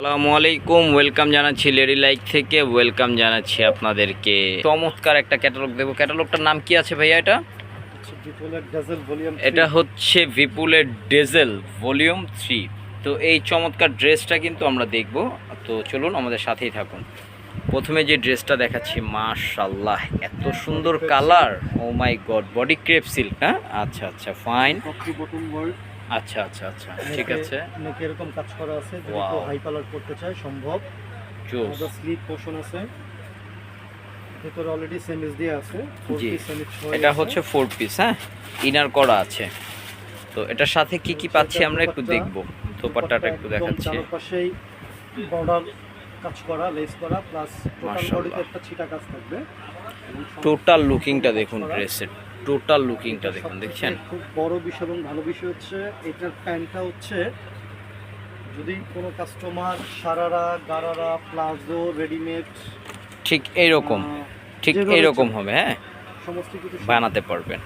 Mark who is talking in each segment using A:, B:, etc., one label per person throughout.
A: আসসালামু আলাইকুম ওয়েলকাম জানাচ্ছি লেডি লাইক থেকে ওয়েলকাম জানাচ্ছি আপনাদেরকে। চমৎকার একটা ক্যাটালগ দেবো। ক্যাটালগটার নাম কি আছে ভাইয়া এটা? এটা হচ্ছে বিপুলের ডেজেল ভলিউম থ্রি তো এই চমৎকার ড্রেসটা কিন্তু আমরা দেখব। তো চলুন আমাদের সাথেই থাকুন। প্রথমে যে ড্রেসটা দেখাচ্ছি মাশাল্লাহ এত সুন্দর colour oh my God body crepe silk হ্যাঁ? আচ্ছা আচ্ছা ফাইন আচ্ছা আচ্ছা আচ্ছা ঠিক আছে।
B: নেকে এরকম কাজ করা আছে যদি কেউ হাই কালার করতে চায় সম্ভব।
A: জোস
B: আমাদের স্লিপ পোর্শন আছে। ভিতরে অলরেডি সেমিজ দিয়ে আছে।
A: জি। এটা হচ্ছে ফোর পিস হ্যাঁ? ইনার করা আছে। তো এটার সাথে কি কি পাচ্ছি আমরা একটু দেখব। দোপাট্টাটা একটু দেখাচ্ছি।
B: চারপাশেই বর্ডার কাজ করা লেস করা প্লাস টোটাল বডিতে একটা ছিটা কাজ থাকবে।
A: টোটাল লুকিংটা দেখুন। ড্রেসের টোটাল লুকিংটা দেখুন দেখছেন?
B: খুব বড় বিষয় এবং ভালো বিষয় হচ্ছে এটার প্যান্টটা হচ্ছে যদি কোনো customer sharara gharara palazzo readymade
A: ঠিক এইরকম ঠিক এইরকম হবে হ্যাঁ?
B: সমস্ত কিছু
A: বানাতে পারবেন।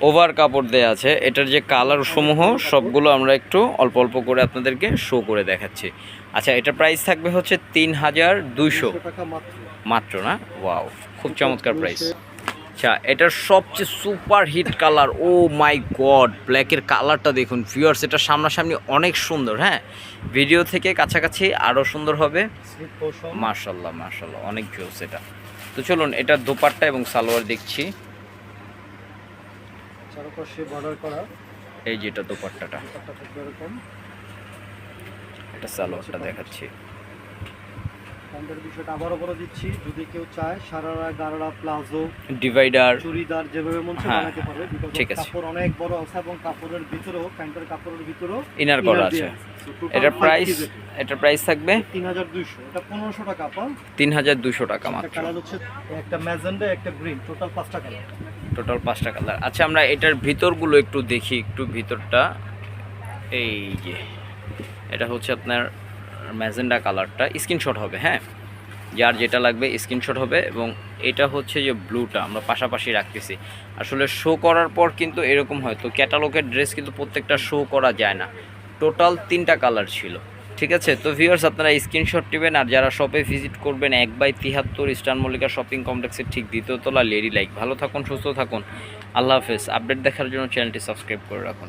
A: ওভার কাপড় দেয়া আছে এটার যে কালার সমূহ সবগুলো আমরা একটু অল্প অল্প করে আপনাদেরকে শো করে দেখাচ্ছি। আচ্ছা এটা প্রাইস থাকবে হচ্ছে তিন হাজার দুইশো।
B: মাত্র।
A: না? ওয়াও খুব চমৎকার প্রাইস আচ্ছা এটার সবচেয়ে super hit colour oh my God ব্ল্যাকের কালারটা দেখুন ভিউয়ার্স এটা সামনাসামনি অনেক সুন্দর হ্যাঁ? ভিডিও থেকে কাছাকাছি আরও সুন্দর হবে। মার্শাল্লাহ মার্শাল্লাহ অনেক জোস এটা। তো চলুন এটার দোপাট্টা এবং সালোয়ার দেখছি। এই যে এটা দোপাট্টাটা। এটা সালোয়ারটা দেখাচ্ছি।
B: প্যান্টের বিষয়টা আবারও বলে দিচ্ছি যদি কেউ চায় সারারা গারারা প্লাজো
A: ডিভাইডার
B: চুড়িদার যেভাবে মন চায়
A: হ্যাঁ,
B: বানাতে পারবে
A: ঠিক আছে।
B: কাপড় অনেক বড় আছে এবং কাপড়ের ভিতরেও প্যান্টের কাপড়ের ভিতরেও
A: ইনার করা আছে। এটার প্রাইস এটার প্রাইস থাকবে?
B: তিন হাজার দুইশো। এটা পনেরোশো টাকা পান
A: তিন হাজার দুশো টাকা
B: একটা
A: মাত্র।
B: কালার হচ্ছে একটা ম্যাজেন্ডা একটা গ্রিন টোটাল পাঁচটা কালার
A: টোটাল পাঁচটা কালার আচ্ছা আমরা এটার ভিতরগুলো একটু দেখি একটু ভিতরটা। এই যে এটা হচ্ছে আপনার ম্যাজেন্ডা কালারটা স্ক্রিনশট হবে হ্যাঁ? যার যেটা লাগবে স্ক্রিনশট হবে এবং এটা হচ্ছে যে ব্লুটা আমরা পাশাপাশি রাখতেছি। আসলে শো করার পর কিন্তু এরকম হয়, তো ক্যাটালগের ড্রেস কিন্তু প্রত্যেকটা শো করা যায় না। টোটাল তিনটা কালার ছিল, ঠিক আছে? তো ভিউয়ার্স আপনারা স্ক্রিনশট নেবেন আর যারা শপে ভিজিট করবেন, এক বাই তিহাত্তর ইস্টার্ন মল্লিকা শপিং কমপ্লেক্সের ঠিক দ্বিতীয় তলা লেডি লাইক ভালো থাকুন, সুস্থ থাকুন। আল্লাহ হাফেজ। আপডেট দেখার জন্য চ্যানেলটি সাবস্ক্রাইব করে রাখুন।